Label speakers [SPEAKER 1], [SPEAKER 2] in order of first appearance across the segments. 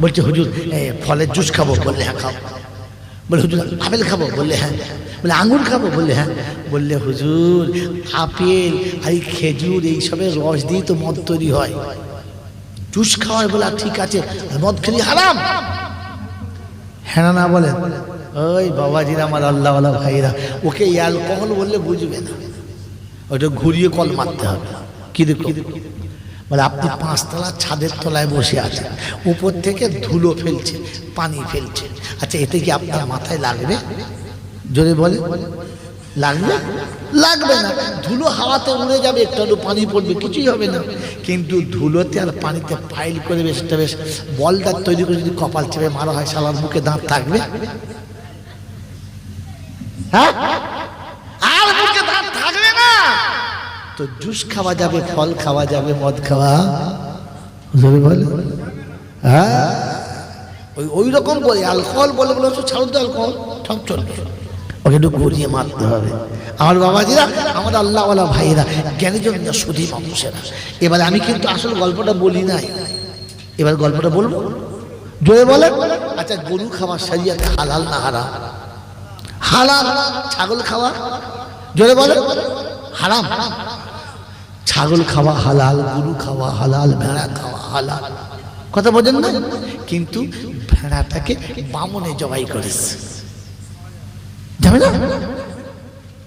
[SPEAKER 1] বলছে হুজুর ফলের জুস খাব? বললে হ্যাঁ খাব। বলে হুজুর আপেল খাব? বললে হ্যাঁ। বলে আঙুর খাব? বললে হ্যাঁ। বললে হুজুর আপেল আর এই খেজুর এইসবের রস দিয়ে তো মদ তৈরি হয়। জুস খাওয়ার বলে ঠিক আছে মদ খেলি হারাম। হ্যাঁ না, বলেন ওই বাবাজিরা আমার আল্লাহওয়ালা ভাইরা ওকে অ্যালকোহল বললে বুঝবে না। ওটা ঘুরিয়ে কল মারতে হবে। কি দেখো? বলে, আপনি পাঁচতলা ছাদের তলায় বসে আছেন। উপর থেকে ধুলো ফেলছে, পানি ফেলছে। আচ্ছা এতে কি আপনার মাথায় লাগবে? জোরে বলে, লাগবে? লাগবে না। ধুলো হাওয়াতে উড়ে যাবে, একটু পানি পড়বে, কিছুই হবে না। কিন্তু ধুলোতে আর পানিতে ফাইল করে বেশ, একটা বেশ বলদার তৈরি করে যদি কপাল চেপে মারা হয় সালার মুখে দাঁত থাকবে? হ্যাঁ আর মুখে দাঁত থাকবে না তো জুস খাওয়া যাবে ফল খাওয়া যাবে মদ খাওয়া। জোরে বলে? হ্যাঁ? ওই ওই রকম বলে অ্যালকোহল বলে বলে ছাড়ো তো অ্যালকোহল সব চলবে ওকে একটু গড়িয়ে মারতে হবে। আমার বাবাজিরা আমার আল্লাহওয়ালা ভাইয়েরা জ্ঞানীজন্য সুধী মানুষেরা। এবারে আমি কিন্তু আসল গল্পটা বলি নাই। এবার গল্পটা বলব? জোরে বলে? আচ্ছা গরু খাওয়া সারিয়াতে হালাল না হারাম? হালাল ছাগল খাওয়া? জোরে বলে? হারাম। ছাগল খাওয়া হালাল, গরু খাওয়া হালাল, ভেড়া খাওয়া হালাল। কথা বোঝেন না? কিন্তু ভেড়াটাকে বামনে জবাই করেছে যাবে না?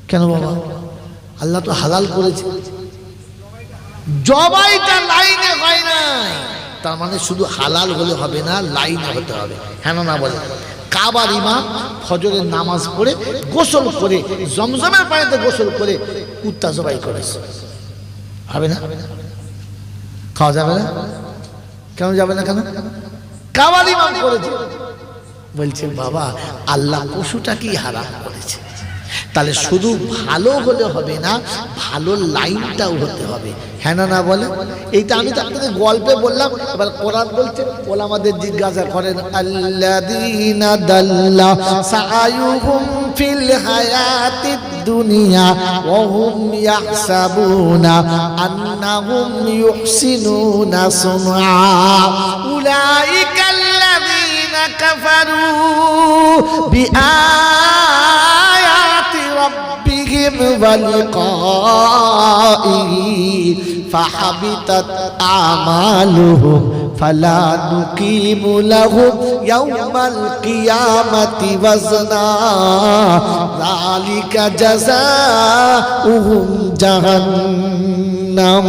[SPEAKER 1] কেন বাবা? আল্লাহ তো হালাল করেছে। জবাইটা লাইনে হয় নাই তার মানে শুধু হালাল হলে হবে না, লাইনে হতে হবে। হ্যাঁ না বলে। কাবার ইমাম ফজরের নামাজ পড়ে গোসল করে, জমজমের পানিতে গোসল করে কুত্তা জবাই করেছে। হবে না? খাওয়া যাবে না? কেন যাবে না কেন? কাবার ইমাম করেছে। বলছে, বাবা, আল্লাহ পশুটাকেই হারাম করেছে। তাহলে শুধু ভালো হলে হবে না, ভালো লাইনটাও হতে হবে। হ্যাঁ না বলে? এইটা আমি তো আপনাদের গল্পে বললাম, এবার কোরআন বলছে ওলা আমাদের জিজ্ঞাসা করেন, আল্লাযীনা দাল্লা সাআয়ুহুম ফিল দুনিয়া ওয়া হুম ইয়াহসাবুনা আন্নাহুম ইউহসিনুনা সুনআ। উলাইকা আল্লাযীনা কাফারু বিআয়াতি ولقائه فحبطت أعمالهم فلا نقيم لهم يوم القيامة وزنا ذلك جزاؤهم جهنم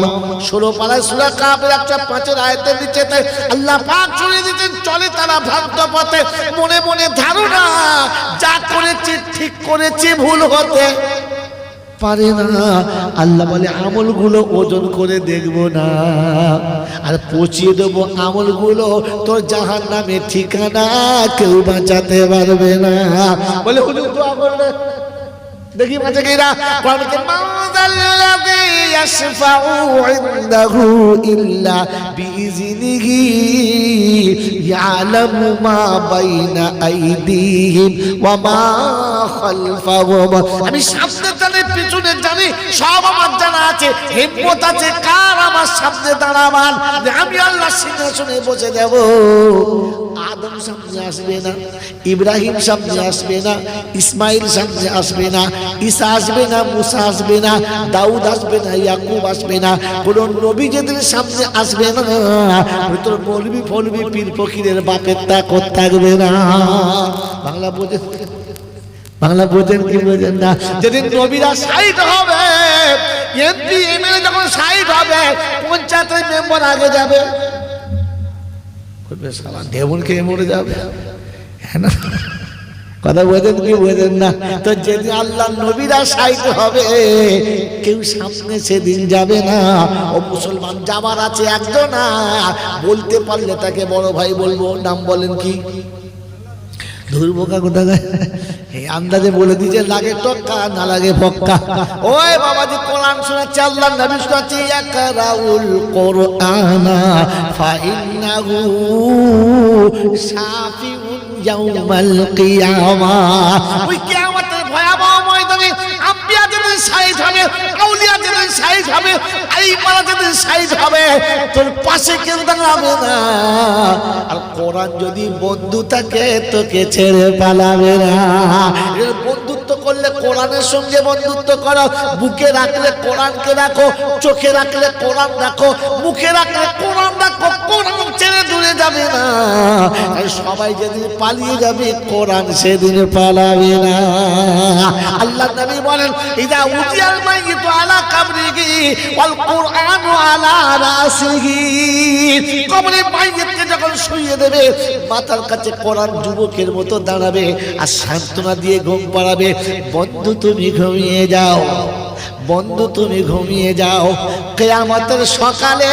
[SPEAKER 1] ষোলো পাড়ায় সুরা কাপের একটা পাঁচের আয়তের নিচে আল্লাহ পাক ছড়িয়ে দিচ্ছেন চলে তারা ভ্রান্ত পথে মনে মনে ধারণা যা করেছে ঠিক করেছে ভুল হতে পারে না। আল্লাহ বলে, আমলগুলো ওজন করে দেখব না। আর পচিয়ে দেবো আমলগুলো, তোর জাহান নামে ঠিকানা কেউ বাঁচাতে পারবে না। বলে দেখি আমি সামনে জানি পিছনে জানি সব আমার জানা আছে। হিম্মত আছে, কার আমার সামনে দাঁড়াবার? আমি আল্লাহ সিংহাসনে বসে যাব। আদম সামনে আসবে না, ইব্রাহিম সামনে আসবে না, ইসমাইল সামনে আসবে না, ঈসা আসবে না, মুসা আসবে না, দাউদ আসবে না, ইয়াকুব আসবে না, কোন নবী যেদিন সামনে আসবে না তোর বলবি ফলবি পীর ফকিরের বাপের তা করতে থাকবে না। বাংলা বোঝে? বাংলা বোঝেন কি বোঝেন না? যেদিন নবীরা সাইড হবে, এমপি, এমএলএ যখন সাইড হবে, পঞ্চায়েতের মেম্বার আগে যাবে। সালা ডেমন খেয়ে মরে যাবে? হ্যাঁ কথা বোঝেন কি বোঝেন না? তো যেদিন আল্লাহ নবীরা সাইড হবে, কেউ সামনে সেদিন যাবে না। ও মুসলমান যাবার আছে একজন বলতে পারলে তাকে বড় ভাই বলব, নাম বলেন কি? ধুরবোকা কোথায় আন্দাজে বলে দিয়েছে লাগে টক্কা, না লাগে ফক্কা ওই বাবাজি কোরআন শোনাচ্ছে, আল্লাহ নবী শোনাচ্ছে, ইয়াকরাউল কোরআনা, ফাইন্নাহু সাফিউন ইয়াউমাল কিয়ামা। ওই কিয়ামতের সাইজ হবে আউলিয়া যেদিন সাইজ হবে এই পাড়া যেদিন সাইজ হবে, তোর পাশে কেউ দাঁড়াবে না। আর কোরআন যদি বন্ধু থাকে, তোকে ছেড়ে পালাবে না। কোরআনের সঙ্গে বন্ধুত্ব করো, বুকে রাখলে কোরআনকে রাখো, চোখে রাখলে কোরআন রাখো, মুখে রাখলে কোরআন রাখো, কোরআন ছেড়ে দূরে যাবে না। সবাই যেদিন পালিয়ে যাবে, কোরআন সেদিন পালাবে না। আল্লাহ নবী বলেন, ইদা উজিয়াল মাইয়িতু আলা কাবরিহি ওয়াল কুরআনু আলা রাসিহি। কবরে মাইয়িতকে যখন শুইয়ে দেবে মাথার কাছে কোরআন যুবকের মতো দাঁড়াবে, আর সান্ত্বনা দিয়ে ঘুম পাড়াবে, বন্ধু তুমি ঘুমিয়ে যাও, বন্ধু তুমি ঘুমিয়ে যাও, কেয়ামতের সকালে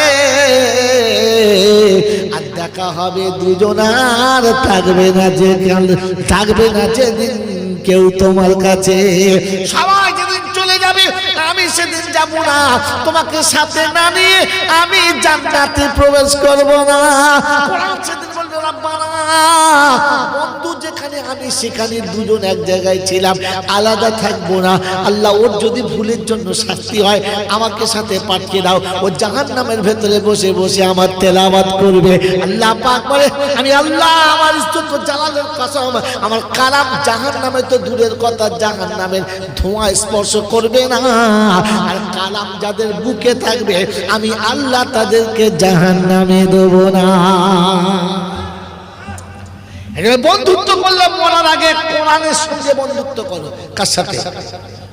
[SPEAKER 1] আর দেখা হবে দুজনার থাকবে না যে থাকবে না যেদিন কেউ তোমার কাছে। সবাই যেদিন চলে যাবে, আমি সেদিন যাব না। তোমাকে সাথে না নিয়ে আমি জান্নাতে প্রবেশ করব না। সেদিন বন্ধু, যেখানে আমি, সেখানে দুজন এক জায়গায় ছিলাম। আলাদা থাকব না। আল্লাহ, ওর যদি ভুলের জন্য শাস্তি হয়, আমাকে সাথে পাঠিয়ে দাও। ও জাহান নামের ভেতরে বসে বসে আমার তেলাবাদ করবে। আল্লাহ পাক বলে, আমি আল্লাহ, আমার জালালের কসম। আমার কালাম জাহান নামে তো দূরের কথা জাহান নামের ধোঁয়া স্পর্শ করবে না। আর কালাম যাদের বুকে থাকবে, আমি আল্লাহ তাদেরকে জাহান নামে দেবো না। বন্ধুত্ব করলে মরার আগে, কোরআনের সঙ্গে বন্ধুত্ব করো। কার সাথে?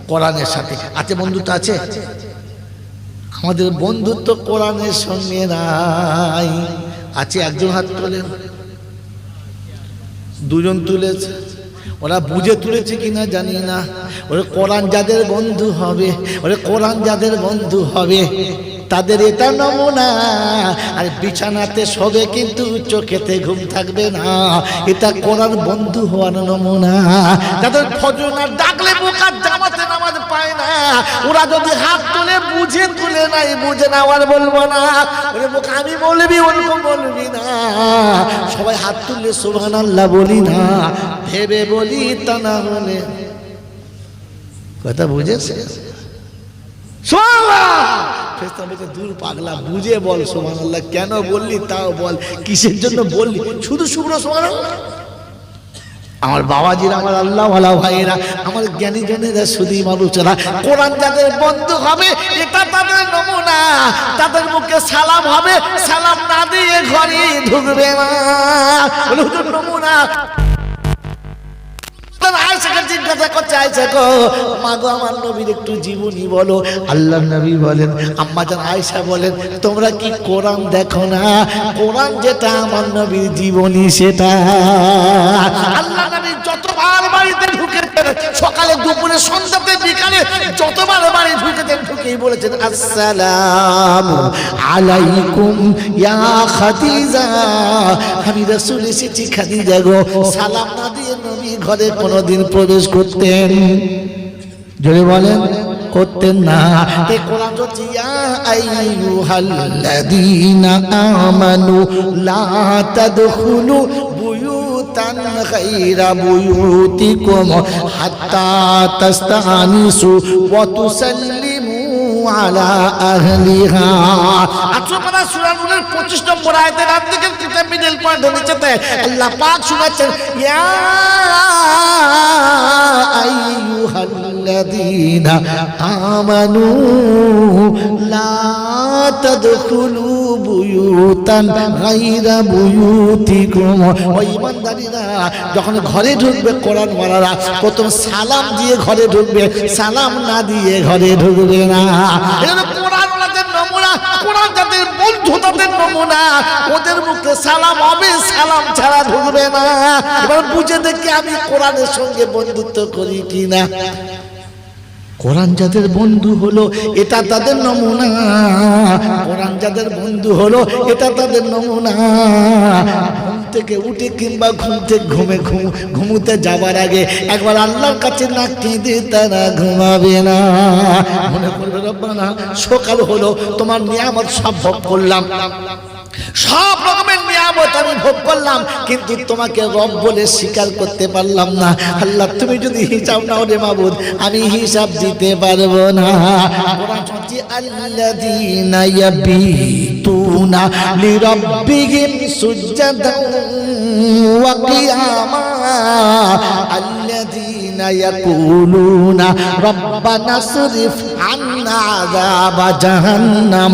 [SPEAKER 1] কোরআনের সাথে। আছে বন্ধুত্ব আছে? আমাদের বন্ধুত্ব কোরআনের সঙ্গে নাই। আছে একজন হাত তোলেন। দুজন তুলেছে। ওরা বুঝে তুলেছে কিনা জানি না। ওরা কোরআন যাদের বন্ধু হবে, ওরা কোরআন যাদের বন্ধু হবে তাদের এটা নমুনা। আর বিছানাতে শোবে কিন্তু চোখেতে ঘুম থাকবে না। এটা কোরআন বন্ধু হওয়ার নমুনা। তাদের ফজনা ডাকলে বোকার জামাতে নামাজ পায় না। ওরা যদি হাত তুলে বুঝে তুলে নাই, বুঝে না আর বলব না। বোকা, আমি বলবি ওরকম বলবি না। সবাই হাত তুললে সুবহান আল্লাহ বলি না। ভেবে বলি তা না হলে। কথা বুঝেছে? ফেরেশতা বলছে, দূর পাগলা বুঝে বল সোমান আল্লাহ কেন বললি তাও বল কিসের জন্য বললি? শুধু শুভ্র সোমান আমার বাবাজিরা আমার আল্লাহ ভালা ভাইয়েরা আমার জ্ঞানী জনেরা শুধু মানুষেরা। কোরআন যাদের বন্ধু হবে এটা তাদের নমুনা। তাদের মুখে সালাম হবে সালাম না দিয়ে ঘরে ঢুকবে না। নমুনা। আয়সাকে জিজ্ঞাসা করছে আয়সা একটু জীবনী বলো। আল্লাহ নবী বলেন, আম্মা আয়সা বলেন, তোমরা কি কোরআন দেখো না? কোরআন যেটা আমার নবীর জীবনী, সেটা। আল্লাহ নবীর যতবার বাড়িতে ঢুকেছেন সকালে দুপুরে, সন্ধ্যাতে, বিকালে যতবার বাড়ি ঢুকেছেন ঢুকেই বলেছেন আসসালাম আলাইকুম ইয়া খাদিজা। আমি রাসূল এসেছি, খাদিজা গো, সালাম না দিয়ে নবী ঘরে কোনোদিন প্রবেশ করতেন। জোরে বলেন, করতেন না। এ কোরআন হচ্ছে, ইয়া আইয়ুহাল্লাযীনা আমানু লা তাদখুলু বুয়ুতিকুম হাত্তা তাস্তানিসু ওয়া তুসাল্লিমু আলা আহলিহা। আচ্ছা পারা সূরা নূরের 25 নম্বর আয়াতে রাত থেকে কিতাব মিডল পয়েন্ট নিচেতে আল্লাহ পাক শোনাচ্ছেন, ইয়া আইয়ুহাল্লাযীনা আমানু লা তাদখুলু বুয়ুতান, গায়রা বুয়ুতিকুম। ও ইমানদারিরা যখন ঘরে ঢুকবে কোরআন মারারা প্রথম সালাম দিয়ে ঘরে ঢুকবে, সালাম না দিয়ে ঘরে ঢুকবে না। নমুনা ওদের সালাম হবে, সালাম ছাড়া ঢুকবে না। বুঝে দেখি আমি কোরআনের সঙ্গে বন্ধুত্ব করি কিনা। কোরআন যাদের বন্ধু হলো, এটা তাদের নমুনা। কোরআন যাদের বন্ধু হলো, এটা তাদের নমুনা। ঘুম থেকে উঠে কিংবা ঘুম থেকে ঘুমে ঘুম, ঘুমুতে যাবার আগে একবার আল্লাহর কাছে না কেঁদে তারা ঘুমাবে না। মনে করবে, রব্বানা, সকাল হলো, তোমার নিয়ামত সব ভোগ করলাম। সব রকমের নিয়ামত আমি ভোগ করলাম কিন্তু তোমাকে রব বলে স্বীকার করতে পারলাম না আল্লাহ তুমি যদি হিসাব নাও রে মাবুদ আমি হিসাব দিতে পারবো না কোরআন বলছে, আল্লাযীনা ইয়াবিতুনা লিরাব্বিহিম সুজদান ওয়া কিয়ামা الذين يقولون ربنا اصرف عنا عذاب جهنم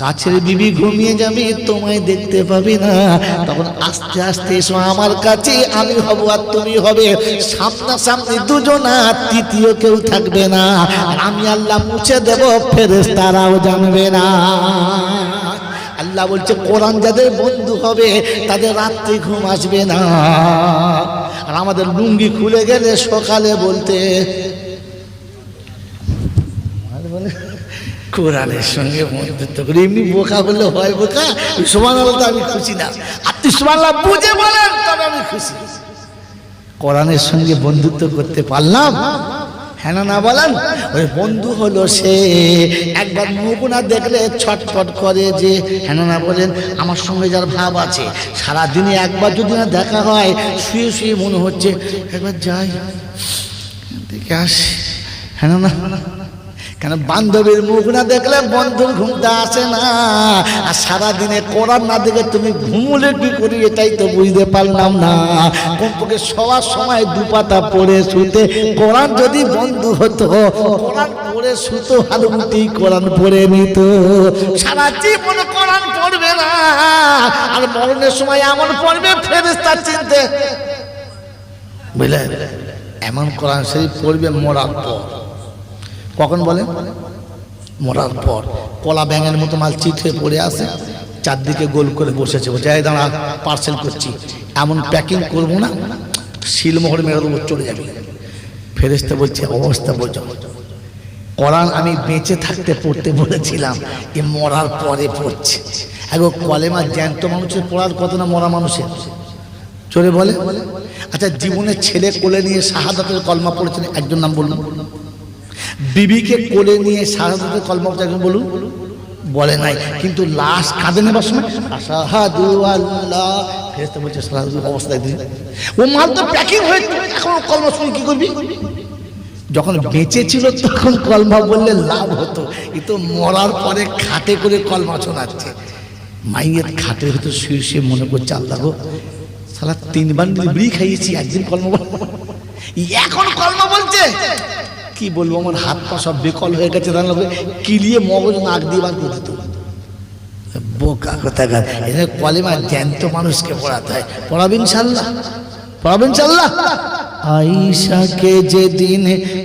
[SPEAKER 1] কাছের বিবি ঘুমিয়ে যাবে, তোমায় দেখতে পাবে না। তখন আস্তে আস্তে এসো আমার কাছে, আমি হব আর তুমি হবে। সামনাসামনি দুজন আর তৃতীয় কেউ থাকবে না। আমি আল্লাহ মুছে দেব ফেরেস তারাও জানবে না। আল্লাহ বলছে, কোরআন যাদের বন্ধু হবে, তাদের রাত্রি ঘুম আসবে না। আর আমাদের লুঙ্গি খুলে গেলে সকালে বলতে কোরআনের সঙ্গে বন্ধুত্ব করে। এমনি বোকা বললে হয় বোকা সমান তো আমি খুশি না। তুই সমান বুঝে বলেন, তবে আমি খুশি। কোরআনের সঙ্গে বন্ধুত্ব করতে পারলাম? হ্যাঁ না বলেন। ওই বন্ধু হলো সে। একবার মুগুনা দেখলে ছটফট করে যে হ্যাঁ না বলেন, আমার সঙ্গে যার ভাব আছে। সারাদিনে একবার যদি না দেখা হয়, শুয়ে শুয়ে মনে হচ্ছে, একবার যাই, দেখে আসি। হ্যাঁ না। কেন বান্ধবীর মুখ না দেখলে বন্ধুর ঘুমটা আসে না? আর সারাদিনে কোরআন না দেখে তুমি ঘুমলে কি করি এটাই তো বুঝতে পারলাম না। কমপক্ষে সবার সময় দুপাতা পড়ে শুতে, কোরআন যদি বন্ধু হতো, কোরআন পড়ে শুতো হালুমতি কোরআন পড়ে নিত। সারা জীবন কোরআন পড়বে না। আর মরণের সময় এমন পড়বে ফেরেস্তা চিনতে। বুঝলে এমন কোরআন শরীফ পড়বে মরার পর। কখন বলে? মরার পর। কলা ব্যাঙের মতো মাল চিট হয়ে পড়ে আসে চারদিকে গোল করে বসেছে। বলছে দাঁড়া পার্সেল করছি। এমন প্যাকিং করব না, শিলমোহর মেরে দেবো চলে যাবে। ফেরেস্তে বলছে, অবস্থা বোঝো। কোরআন আমি বেঁচে থাকতে পড়তে বলেছিলাম, এ মরার পরে পড়ছে। এখন কলেমা জ্যান্ত মানুষের পড়ার কত না মরা মানুষের? চলে বলে। আচ্ছা জীবনের ছেলে কোলে নিয়ে শাহাদাতের কলমা পড়েছেন, একজন নাম বললাম বিবিকে কোলে নিয়ে শাহাদাতের কলমা একজন বলুন। বলে নাই, কিন্তু লাশ কাঁদে নেবার সময় আশাহাদু আল্লাহ, ফেরেশতা বলছে, শাহাদুর অবস্থায় দিন ও মাল তো প্যাকিং হয়ে এখন কলমা শুনে কি করবি? যখন বেঁচে ছিল তখন কলমা বললে, লাভ হতো। এ তো মরার পরে খাটে করে কলমা শোনাচ্ছে। মাইয়ের খাটের ভিতর শুয়ে শুয়ে মনে করছে আল্লাহ সালা তিনবার বিড়ি খাইয়েছি একদিন কলমা এখন কলমা বলছে কি বলব? আমার হাত পা সব বেকল হয়ে গেছে তাহলে কিলিয়ে মগজ নাক দিয়ে বার করে দিত বোকা কথা এটা কলেমা জ্যান্ত মানুষকে পড়াতে হয়। পড়াবেন সাল্লাহ পড়াবেন সাল্লাহ আইসাকে যেদিন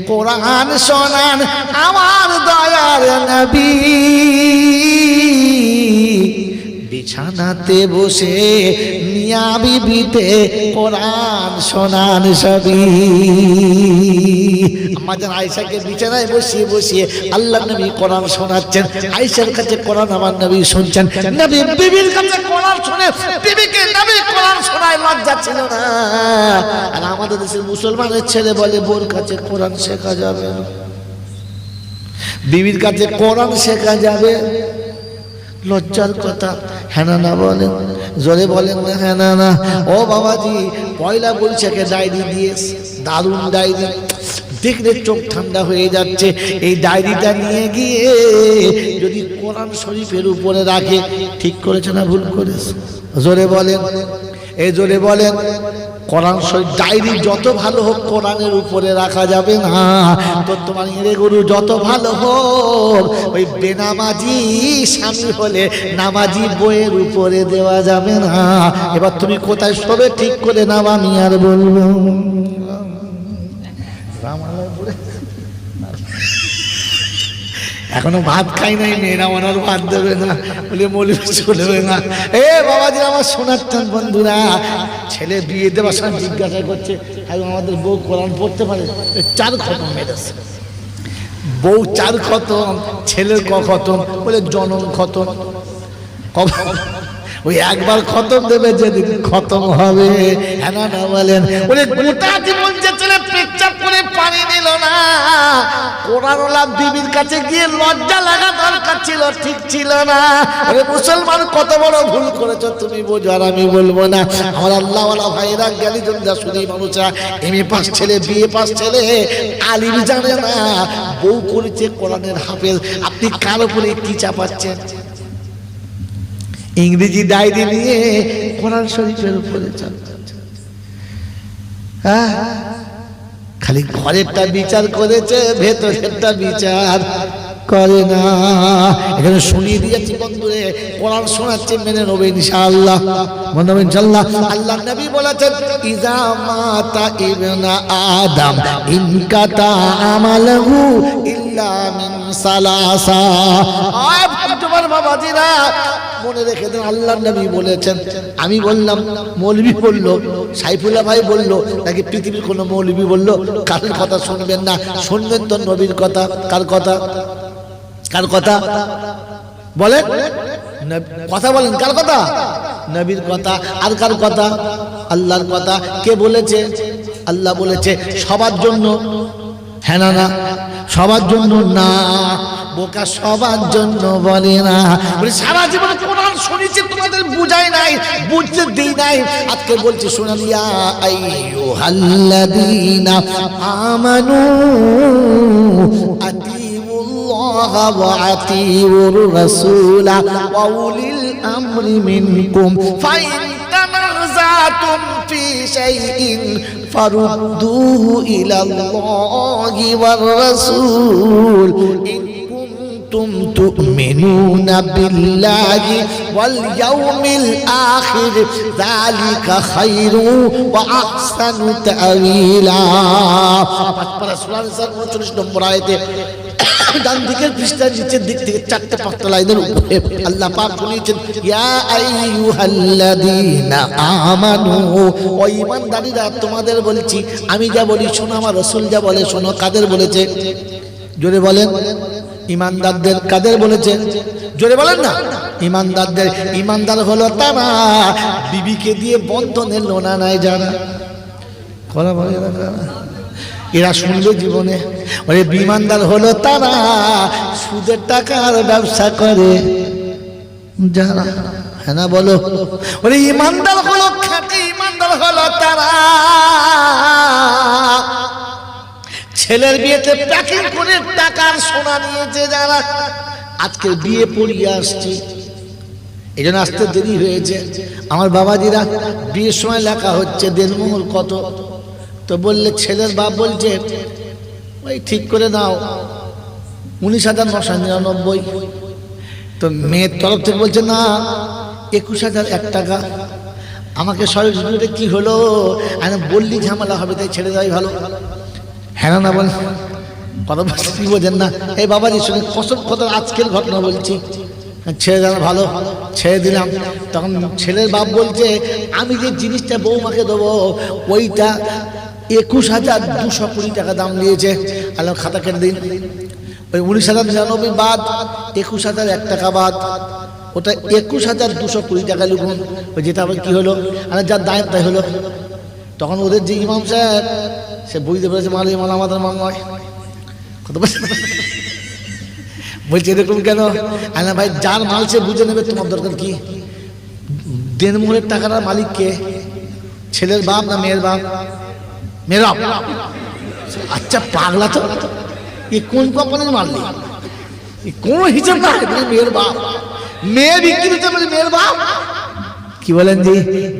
[SPEAKER 1] কোরআন শোনান, আমার দয়ার নবী। বিছানাতে বসে মিয়া বিবিতে কোরআন শোনান সবই। আমাদের আয়সাকে বিছানায় বসিয়ে বসিয়ে আল্লাহ নবী কোরআন শোনাচ্ছেন আয়সার কাছে কোরআন আমার নবী শুনছেন। নবী বিবির কাছে কোরআন শুনে বিবিকে নবী কোরআন শোনায় লজ্জা ছিল না। আর আমাদের দেশের মুসলমানের ছেলে বলে, বোর কাছে কোরআন শেখা যাবে বিবির কাছে কোরআন শেখা যাবে। লজ্জার কথা। হেনা না বলেন, জোরে বলেন না, হেনা না। ও বাবাজি, পয়লা বৈশাখে ডায়েরি দিয়ে দারুণ ডায়েরি। দেখলে চোখ ঠান্ডা হয়ে যাচ্ছে। এই ডায়েরিটা নিয়ে গিয়ে যদি কোরআন শরীফের উপরে রাখে, ঠিক করেছে না ভুল করেছে? জোরে বলেন। এই জোরে বলেন কোরআন শরীফ ডায়েরি যত ভালো হোক কোরআনের উপরে রাখা যাবে না। তো তোমার ইঁড়ে গরু যত ভালো হোক, ওই বেনামাজি স্বামী হলে নামাজি বইয়ের উপরে দেওয়া যাবে না। এবার তুমি কোথায় সবে ঠিক করে নাও আমি আর বলব? এখনও ভাত খাই নাই মেয়েরা ওনার ভাত দেবে না। বলে, মলি, চলবে না। এ, বাবাজি, আমার টান, বন্ধুরা। ছেলে বিয়ে দেওয়ার সময় জিজ্ঞাসা করছে এখন আমাদের বউ কোরআন পড়তে পারে? চার খতম মেরেছে বউ চার খতম ছেলের ক খতম? বলে, জনম খতম। ওই একবার খতম দেবে, যেদিন খতম হবে। হ্যাঁ না বলেন। বলে, গোটা জীবন যে ছেলে পেচ্ছাপ করে পানি নিল না। কাছে গিয়ে লজ্জা লাগা দরকার ছিল, ঠিক ছিল না। মুসলমান, কত বড় ভুল করেছ তুমি আর আমি বলব না। এম এ পাস ছেলে আলিম জানে বউ করেছে কোরআনের হাফেজ, আপনি কার উপরে কি চাপাচ্ছেন? ইংরেজি ডায়েরি নিয়ে কোরআন শরীফের উপরে চালাচ্ছে। হ্যাঁ? খালি ঘরেরটা বিচার করেছে, ভেতরেরটা বিচার করে না। এখানে শুনিয়ে দিয়েছি বন্ধুরে, কোরআন শোনাচ্ছে মেনে নেবে ইনশাআল্লাহ। মনে হবে ইনশাআল্লাহ। আল্লাহ নবী বলেছেন ইজা মাতা ইবনা আদম ইনকাতা আমালহু ইল্লা মিন সালাসা। আয় তোমার বাবাজিরা মনে রেখে দেন আল্লাহ নবী বলেছেন। আমি বললাম, মৌলবি বলল, সাইফুল্লাহ ভাই বলল, নাকি পৃথিবীর কোনো মৌলবি বলল কার কথা শুনবেন না, শুনবেন তো নবীর কথা। কার কথা? কার কথা? বলেন। কথা বলেন, কার কথা? নবীর কথা। আর কার কথা? আল্লাহর কথা। কে বলেছে? আল্লাহ বলেছে, সবার জন্য। হ্যাঁ না। সবার জন্য না। বোকা সবার জন্য বলে না বলে সারা জীবন কোরআন শুনেছি তোমাদের বুঝাই নাই বুঝতে দিই নাই আজকে বলছি শোনালিয়া আইয়ুহাল্লাযীনা আমানু আতিউল্লাহ ওয়া আতিউর রাসূল ওয়া উলিল আমরি মিনকুম ফাইন تنازعتم في شيء فردوه إلى الله والرسول إن كنتم تؤمنون بالله واليوم الآخر ذلك خير وأحسن تأويلا নম্বর আয়তে ডান দিকের পৃষ্ঠার নিচের দিক থেকে চারটে পাঁচটা লাইনের উপরে আল্লাহ পাক বলেছেন ইয়া আইয়ুহাল্লাযীনা আমানু ও ঈমানদারীরা তোমাদের বলছি আমি যা বলি শোনো আমার রাসূল যা বলে শোনো কাদের বলেছে জোরে বলেন ইমানদারদের কাদের বলেছে? জোরে বলেন না। ইমানদারদের, ইমানদার হলো তারা। বিবিকে দিয়ে বন্ধনের লোনা নাই যারা। করা বলে এরা শুনবে জীবনে। ওরে বিমানদার হলো তারা। সুদের টাকার ব্যবসা করে যারা। হ্যাঁ না, বলো। ওরে ইমানদার হলো খাঁটি ইমানদার হলো তারা। ছেলের বিয়েতে প্যাকিং করে টাকার সোনা নিয়েছে যারা। আজকে বিয়ে পড়িয়ে আসছি। এই জন্য আসতে দেরি হয়েছে। আমার বাবাজিরা, বিয়ের সময় লেখা হচ্ছে দেড়মোহর কত? তো বললে, ছেলের বাপ বলছে, ওই ঠিক করে দাও, উনিশ হাজার নশো নিরানব্বই। তো মেয়ের তরফ থেকে বলছে, না, একুশ হাজার এক টাকা। আমাকে সরকারি কি হলো? আমি বললি, ঝামেলা হবে, তাই ছেড়ে দেওয়াই ভালো। হ্যাঁ না বল। কথা বলতে কি বোঝেন না। এই বাবাজি শুনে কসম কত আজকের ঘটনা বলছি। ছেড়ে দেওয়া ভালো, ছেড়ে দিলাম। তখন ছেলের বাপ বলছে, আমি যে জিনিসটা বৌমাকে দেবো, ওইটা একুশ হাজার দুশো কুড়ি টাকা দাম নিয়েছে আলো খাতা কেটে দিন। ওই উনিশ হাজার নিরানব্বই বাদ, একুশ হাজার এক টাকা বাদ। ওটা একুশ হাজার দুশো কুড়ি টাকা লিখুন। ওই যেটা আবার কী হলো? আর যার দায় তাই হলো। তখন ওদের যে ইমাম সাহেব সে বুঝতে পেরেছে মাল মাল আমাদের মাল নয়। কত বলছে, এরকম কেন? আনা ভাই, যার মাল সে বুঝে নেবে, তোমার দরকার কি? দেনমোহরের টাকাটার মালিক কে? ছেলের বাপ না মেয়ের বাপ? মেয়ের বাপ। আচ্ছা পাগলা তো। এ কোন কোম্পানির মারলি কোন হিসাব না মেয়ের বাপ? মেয়ে বিক্রি হচ্ছে বলে মেয়ের বাপ? কি বলেন জি?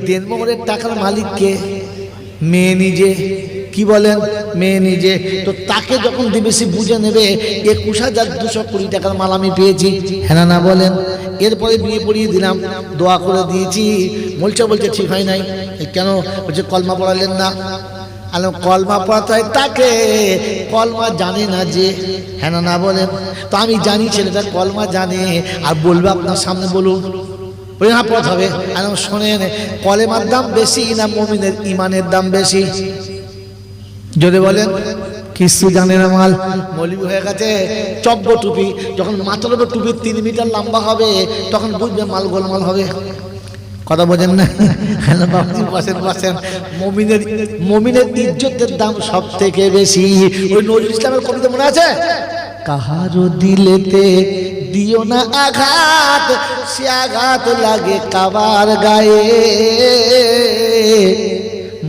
[SPEAKER 1] দেনমোহরের টাকার মালিক কে? মেয়ে নিজে। কি বলেন? মেয়ে নিজে। তো তাকে যখন দিবেশি বুঝে নেবে একুশ হাজার দুশো কুড়ি টাকার মাল আমি পেয়েছি। হ্যাঁ না বলেন? এরপরে বিয়ে পড়িয়ে দিলাম, দোয়া করে দিয়েছি। বলছে বলছে, ঠিক হয় নাই। কেন? বলছে, কলমা পড়ালেন না। আলো, কলমা পড়াতে হয় তাকে। কলমা জানে না যে। হ্যাঁ না বলেন? তো আমি জানি ছেলেটা কলমা জানে। আর বলবে আপনার সামনে বলুন না পথ হবে। আর শোনেন, কলেমার দাম বেশি না, মমিনের ইমানের দাম বেশি। যদি বলেন কিছু জানে না মাল মৌলবি হয়ে গেছে। চব্য টুপি, যখন মাথার উপর টুপি তিন মিটার লম্বা হবে, তখন বুঝবে মাল গোলমাল হবে। কথা বোঝেন না? হ্যাঁ বাবাজি, বসেন বসেন। মমিনের মমিনের ইজ্জতের দাম সব থেকে বেশি। ওই নজরুল ইসলামের কবিতা মনে আছে? কাহারো দিলেতে দিও না আঘাত, সে আঘাত লাগে কাবার গায়ে।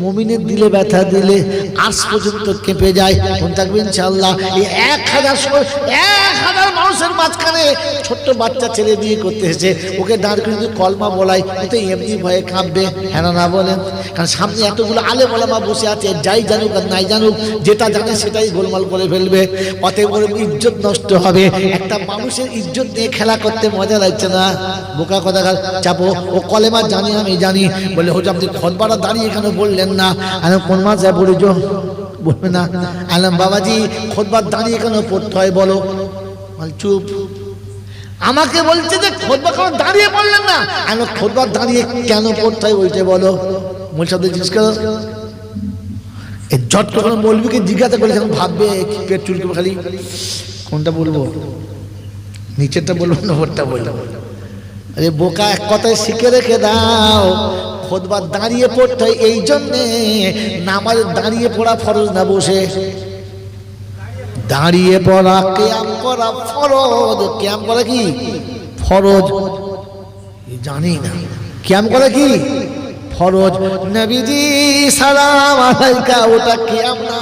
[SPEAKER 1] মমিনের দিলে ব্যথা দিলে আজ পর্যন্ত কেঁপে যায়। থাকবে ইনশাল্লাহ এই এক হাজার এক হাজার মানুষের মাঝখানে ছোট্ট বাচ্চা ছেলে দিয়ে করতে এসেছে। ওকে দাঁড় যদি কলমা বলাই, ও তো এমনি ভয়ে কাঁপবে। হ্যাঁ না বলেন। কারণ সামনে এতগুলো আলে বলামা বসে আছে, যাই জানুক আর নাই জানুক, যেটা জানে সেটাই গোলমাল করে ফেলবে। অতএব ওর ইজ্জত নষ্ট হবে। একটা মানুষের ইজ্জত নিয়ে খেলা করতে মজা লাগছে না। বোকা কথা চাপো। ও কলেমা জানি, আমি জানি। বলে হচ্ছে আপনি খনবাড়া দাঁড়িয়ে এখানে বললেন না? আমি কোন যা পড়েছ? বলবে না। আলাম বাবাজি, খোদবার দাঁড়িয়ে কেন পড়তে হয় বলো? চুপ। আমাকে বলছে যে খোদবা কেন দাঁড়িয়ে পড়লেন না? আমি খোদবার দাঁড়িয়ে কেন পড়তে হয় ওইটা বলো। মূল শব্দ জিজ্ঞেস করো। জট করে জিজ্ঞাসা করলে যখন ভাববে পেট চুলকে খালি। কোনটা বলব? নিচেরটা বলব না বলব? আরে বোকা, এক কথায় শিখে রেখে দাও। খোদবার দাঁড়িয়ে পড়তে এই জন্যে নামাজ দাঁড়িয়ে পড়া ফরজ না বসে। দাঁড়িয়ে পড়া, ক্যাম করা ফরজ। ক্যাম করা কি? ফরজ। জানি না। ক্যাম করা কি? ফরজ। নবীজি, সালাম আলাইকা, ওটা কেয়াম না,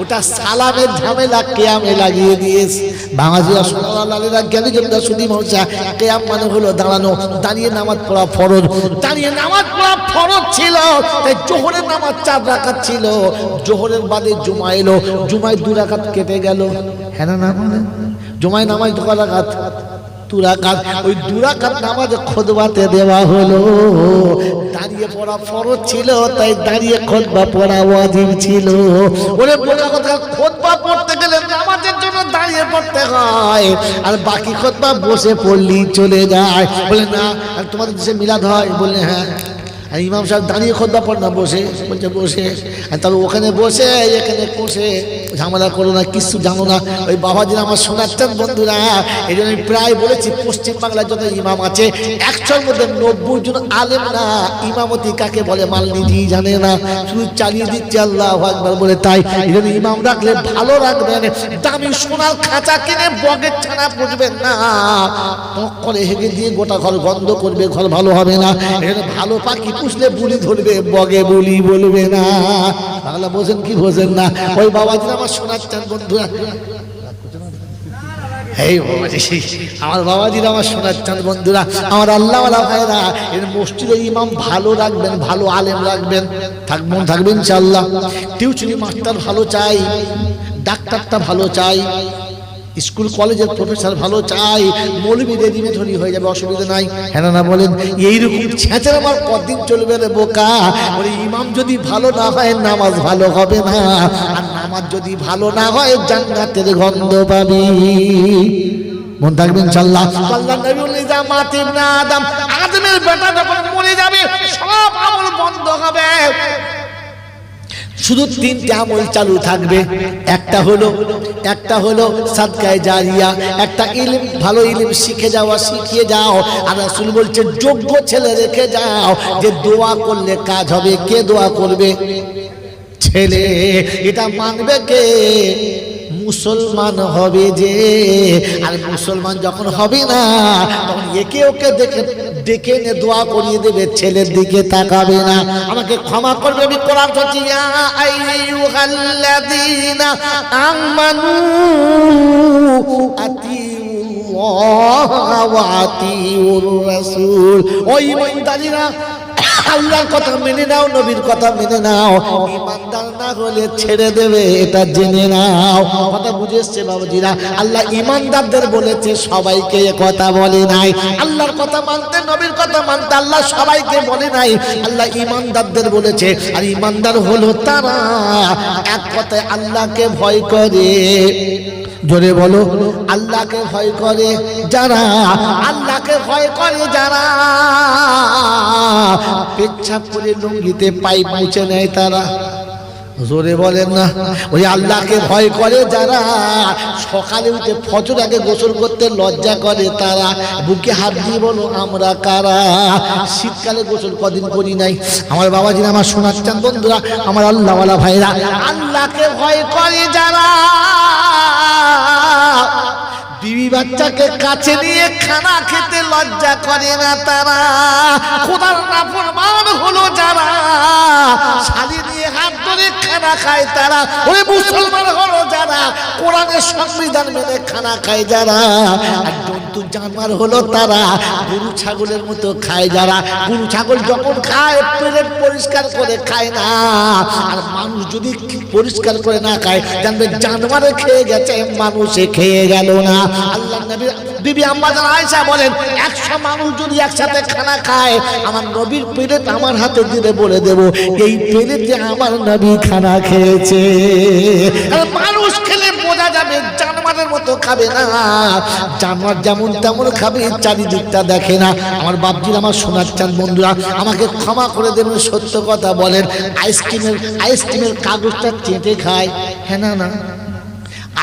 [SPEAKER 1] ওটা সালামের ঝামেলা কেয়ামে লাগিয়ে দিয়েছে। বাঙালিরা সোনালালেরা জ্ঞানী জমিদার সুদী মহসা কেয়াম মানে হলো দাঁড়ানো, দাঁড়িয়ে নামাজ পড়া ফরজ। দাঁড়িয়ে নামাজ পড়া ফরজ ছিল, তাই জোহরের নামাজ চার রাকাত ছিল। জোহরের বাদে জুমা এলো, জুমায় দু রাকাত কেটে গেল। হ্যাঁ না না জুমায় নামাজ দু রাকাত। দুরাকাত, ওই দুরাকাত নামাজে খোদবাতে দেওয়া হলো। দাঁড়িয়ে পড়া ফরজ ছিল, তাই দাঁড়িয়ে খোদবা পড়া ওয়াজিব ছিল। ওরে বোকা কথা, খোদবা পড়তে গেলে নামাজের জন্য দাঁড়িয়ে পড়তে হয়, আর বাকি খোদবা বসে পড়লেই চলে যায়। বলে, না তোমাদের দেশে মিলাদ হয়? বললে হ্যাঁ। আর ইমাম সাহেব দাঁড়িয়ে খোদবা পড় না বসে, বলছে, বসে। আর তবে ওখানে বসে এখানে বসে। ঝামেলা করো না, কিছু জানো না। ওই বাবা বাবাজির আমার শোনাচ্ছেন বন্ধুরা এই জন্য আমি প্রায় বলেছি, পশ্চিম বাংলার যত ইমাম আছে, একশোর মধ্যে নব্বই জন আলেম না, ইমামতি কাকে বলে মাল নিজেই জানে না। শুধু চালিয়ে দিচ্ছে আল্লাহ একবার বলে তাই। এই জন্য ইমাম রাখলে ভালো রাখবেন। দামি সোনার খাঁচা কিনে বগের ছানা পুষবেন না। করে হেগে দিয়ে গোটা ঘর গন্ধ করবে, ঘর ভালো হবে না। এখানে ভালো পাখি পুষলে বুলি ধরবে, বগে বলি বলবে না। বাংলা বোঝেন কি বোঝেন না? ওই বাবাজি আমার শোনাচ্ছেন বন্ধুরা এই বাবাজি, আমার বাবাজির আমার শোনাচ্ছেন বন্ধুরা, আমার আল্লাহ ভাইরা এর মসজিদে ইমাম ভালো রাখবেন, ভালো আলেম রাখবেন। থাকবেন থাকবেন ইনশাল্লাহ টিউশনি মাস্টার ভালো চাই, ডাক্তারটা ভালো চাই। স্কুল, কলেজের প্রফেসর ভালো চাই, মৌলবি রেডিমেড হলি হয়ে যাবে, অসুবিধা নাই। হ্যাঁ না বলেন, এইরকম ছেঁচের আমার কদিন চলবে রে বোকা? ওই ইমাম যদি ভালো না হয়, নামাজ ভালো হবে না। আর নামাজ যদি ভালো না হয়, জান্নাতের গন্ধ পাবি। মন থাকবেন চাল্লাহ আল্লাহ বললেন যা মাতিব না আদম, আদমের বেটা যখন মরে যাবে, সব আমল বন্ধ হবে। শুধু তিনটে আমল চালু থাকবে। একটা হলো একটা হলো সাদকায় জারিয়া, একটা ইলিম, ভালো ইলিম শিখে যাওয়া, শিখিয়ে যাও। আর রাসূল বলছে, যোগ্য ছেলে রেখে যাও, যে দোয়া করলে কাজ হবে। কে দোয়া করবে? ছেলে। এটা মানবে কে? মুসলমান হবে যে, আর মুসলমান যখন হবে না, তখন একে ওকে দেখে, ডেকে এনে দোয়া করিয়ে দেবে, ছেলের দিকে তাকাবে না। আমাকে ক্ষমা করবে, আমি কোরআন আইয়ুহাল্লাযীনা আমানু আতিউল্লাহ ওয়া রাসূল। ও ঈমানদারীরা আল্লাহর কথা মেনে নাও, নবীর কথা মেনে নাও। ইমানদার না হলে ছেড়ে দেবে, এটা জেনে নাও। কথা বুঝে এসছে বাবুজিরা? আল্লাহ ইমানদারদের বলেছে, সবাইকে কথা বলে নাই। আল্লাহর কথা মানতে, নবীর কথা মানতে আল্লাহ সবাইকে বলে নাই। আল্লাহ ইমানদারদের বলেছে, আর ইমানদার হলো তারা। এক কথায় আল্লাহকে ভয় করে। জোরে বলো, আল্লাহকে ভয় করে যারা, আল্লাহকে ভয় করে যারা, পেচ্ছাপ করে লুঙ্গিতে পাই মুছে নেয় তারা। জোরে বলেন না। ওই আল্লাহকে ভয় করে যারা সকালে উঠে ফজর আগে গোসল করতে লজ্জা করে তারা, বুকে হাত দিয়ে বলো, আমরা কারা? শীতকালে গোসল কদিন করি নাই? আমার বাবাজিরা আমার শোনাচ্ছেন বন্ধুরা, আমার আল্লাহওয়ালা ভাইরা, আল্লাহকে ভয় করে যারা বিবি বাচ্চাকে কাছে নিয়ে খানা খেতে লজ্জা করে না তারা। খোদার নাফরমান হলো যারা। শালি দিয়ে হাত ধরে খানা খায় তারা। ওই মুসলমান হলো যারা। কোরআনের সংবিধান মেনে খানা খায় যারা। জন্তু জানোয়ার হলো তারা। গরু, ছাগলের মতো খায় যারা। গরু, ছাগল যখন খায় পেট পরিষ্কার করে খায় না। আর মানুষ যদি পরিষ্কার করে না খায়, জানবে জানোয়ারে খেয়ে গেছে, মানুষে খেয়ে গেল না। আল্লাহ নবী বিবি আম্মাজান আয়েশা বলেন, একশো মানুষ যদি একসাথে খানা খায়, আমার নবীর প্লেট আমার হাতে দিলে বলে দেব, এই প্লেটে আমার নবী খানা খেয়েছে। মানুষ খেলে বোঝা যাবে জানোয়ারের মতো খাবে না। জানোয়ার যেমন তেমন খাবে, চারিদিকটা দেখে না। আমার বাপজির আমার শোনাচ্ছেন বন্ধুরা, আমাকে ক্ষমা করে দেবেন, সত্য কথা বলেন। আইসক্রিমের আইসক্রিমের কাগজটা চেটে খায়। হ্যাঁ না না?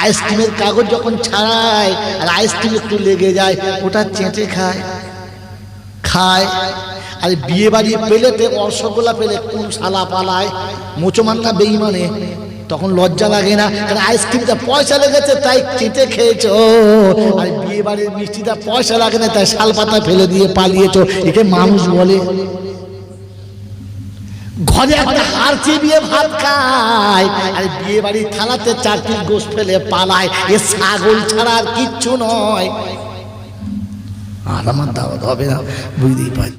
[SPEAKER 1] আইসক্রিমের কাগজ যখন ছাড়ায়, আর আইসক্রিম একটু লেগে যায়, ওটা চেটে খায়। খায়। আর বিয়ে বাড়ি পেলেতে রসগোল্লা পেলে কোন শালা পালায়? মোচমানটা বেইমানে তখন লজ্জা লাগে না, কারণ আইসক্রিমটা পয়সা লেগেছে, তাই চেটে খেয়েছ। আর বিয়ে বাড়ির মিষ্টিটা পয়সা লাগে না, তাই শাল পাতা ফেলে দিয়ে পালিয়েছো। একে মানুষ বলে। ঘরে একটা হার চিবিয়ে ভাত খায়, আর বিয়ে বাড়ির থালাতে চারটি গোস ফেলে পালায়। এ ছাগল ছাড়া আর কিচ্ছু নয়। আর আমার দাওয়াত হবে না, বুঝতেই পারি